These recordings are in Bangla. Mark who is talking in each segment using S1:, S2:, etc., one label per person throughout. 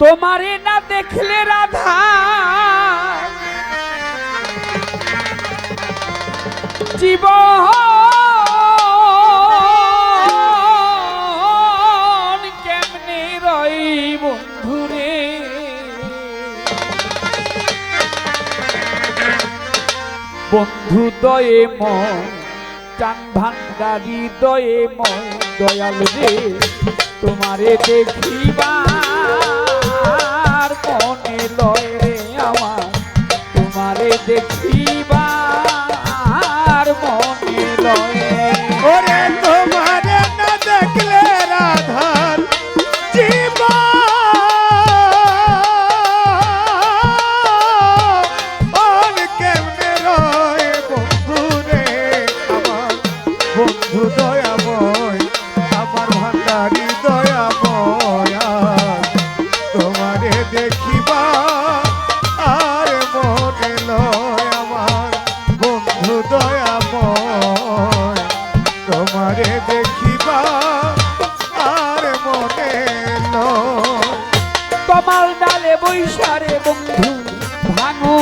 S1: তোমারে না দেখলে রাধা। জীবন কেমনে বন্ধু দয়ে ময় চান ভান্ডারি দয়ে ময় দয়াল রে, তোমারে দেখিবার তোমারে
S2: তোমার
S1: ডালে বৈশারে বন্ধু ভাঙো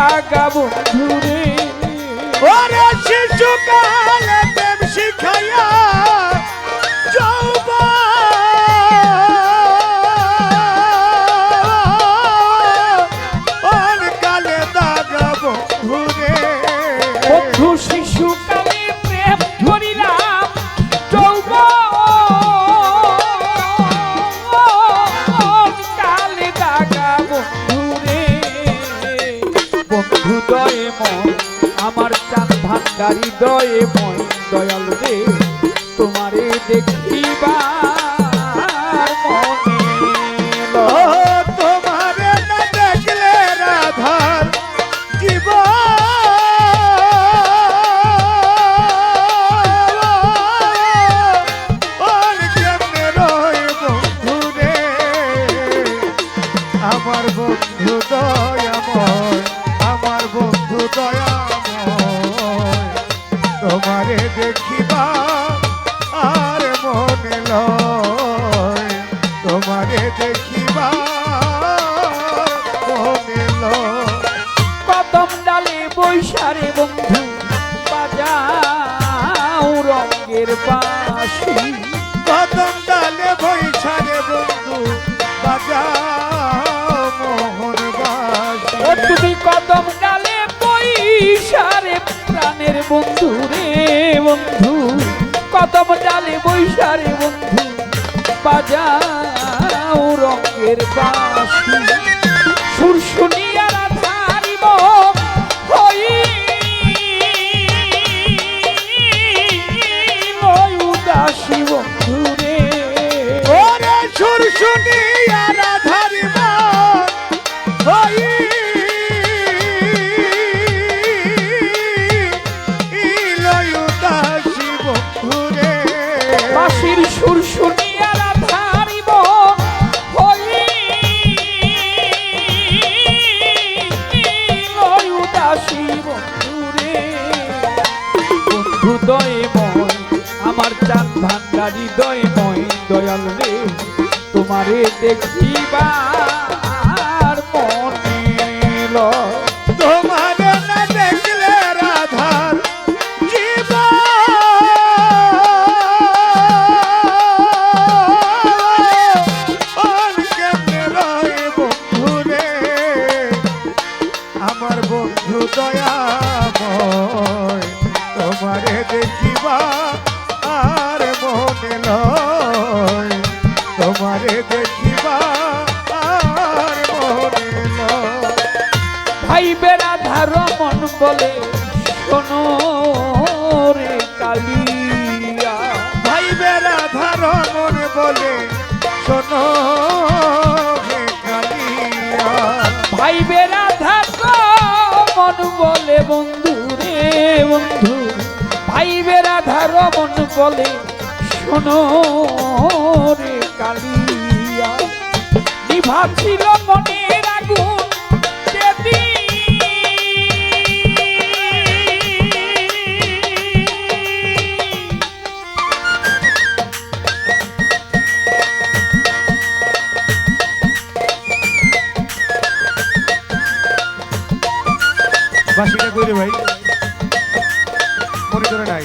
S1: কালে ঘুরে
S2: ওরে শিশু
S1: ভান্ডারি দয়ে ময় দয়াল রে তোমারে দেখিবার মনে
S2: ও
S1: লয়। বৈশারে বন্ধু বাজাও রঙের বাঁশি
S2: কদম ডালে বৈশারে বন্ধু বাজাও মোহন বাসি।
S1: তুমি কদম ডালে বৈশারে প্রাণের বন্ধু রে বন্ধু। কদম ডালে বৈশারে বন্ধু বাজাও রঙের বাঁশি সুর শুনিয়া
S2: রাধারি ওই ইলয়ুদাসী বন্ধুরে
S1: বাঁশির সুর শুনিয়া রাধারিব হই উদাসী বন্ধুরে বন্ধু দয়ময়, আমার চান ভান্ডারি দয়ময়, দয়াল রে। তোমারে দেখিবার
S2: বলে কোনো রে কালিয়া। ভাই বেড়া ধারো মনে
S1: বলে শোনো রে কালিয়া।
S2: ভাই বেড়া
S1: ধারো মন বলে বন্ধু রে বন্ধু। ভাই বেড়া ধারো মন বলে শোনো রে কালিয়া। নিভাছিল
S2: মনে জোরে নাই।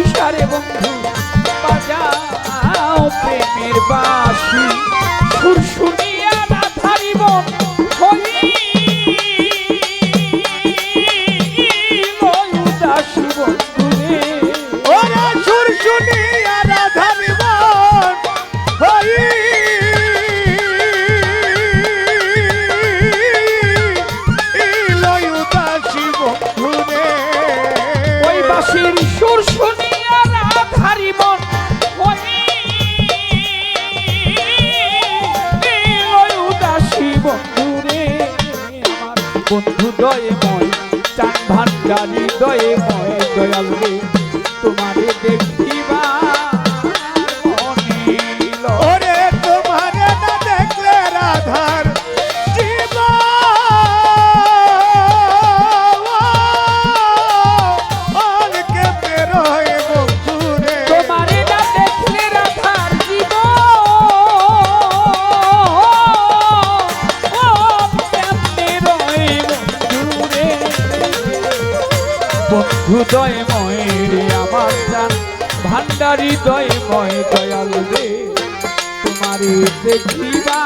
S1: estarei voltando বন্ধু
S2: দয়েময়
S1: চান ভান্ডারি দয়েময় দয়ালু তোমারে দেখিবা ভান্ডার হৃদয় ময় দয়াল রে তোমারে দেখিবা।